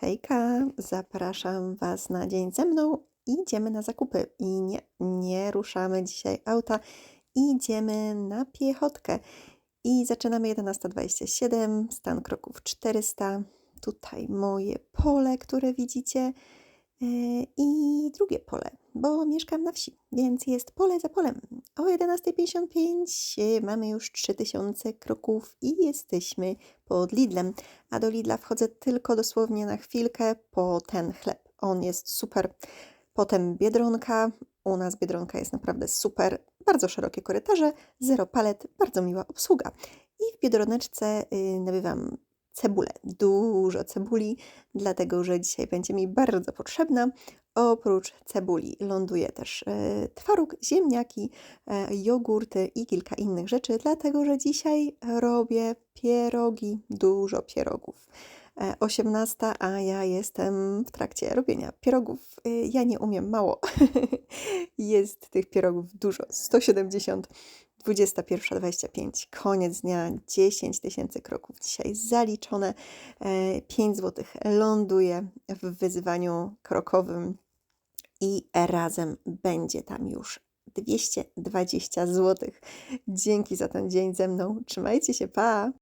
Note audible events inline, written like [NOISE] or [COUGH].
Hejka, zapraszam Was na dzień ze mną. Idziemy na zakupy i nie, nie ruszamy dzisiaj auta, idziemy na piechotkę. I zaczynamy 11.27, stan kroków 400. Tutaj moje pole, które widzicie. yy, I drugie pole, bo mieszkam na wsi, więc jest pole za polem. O 11.55 yy, mamy już 3000 kroków i jesteśmy pod Lidlem. A do Lidla wchodzę tylko dosłownie na chwilkę po ten chleb. On jest super. Potem Biedronka. U nas Biedronka jest naprawdę super. Bardzo szerokie korytarze, zero palet, bardzo miła obsługa. I w Biedroneczce y, nabywam cebulę. Dużo cebuli, dlatego że dzisiaj będzie mi bardzo potrzebna. Oprócz cebuli ląduje też y, twaróg, ziemniaki, e, jogurty i kilka innych rzeczy, dlatego że dzisiaj robię pierogi, dużo pierogów. E, 18, a ja jestem w trakcie robienia pierogów. Ja nie umiem mało. [LAUGHS] Jest tych pierogów dużo. 170, 21.25, koniec dnia, 10 tysięcy kroków dzisiaj zaliczone. E, 5 zł ląduje w wyzwaniu krokowym i razem będzie tam już 220 zł. Dzięki za ten dzień ze mną. Trzymajcie się, pa!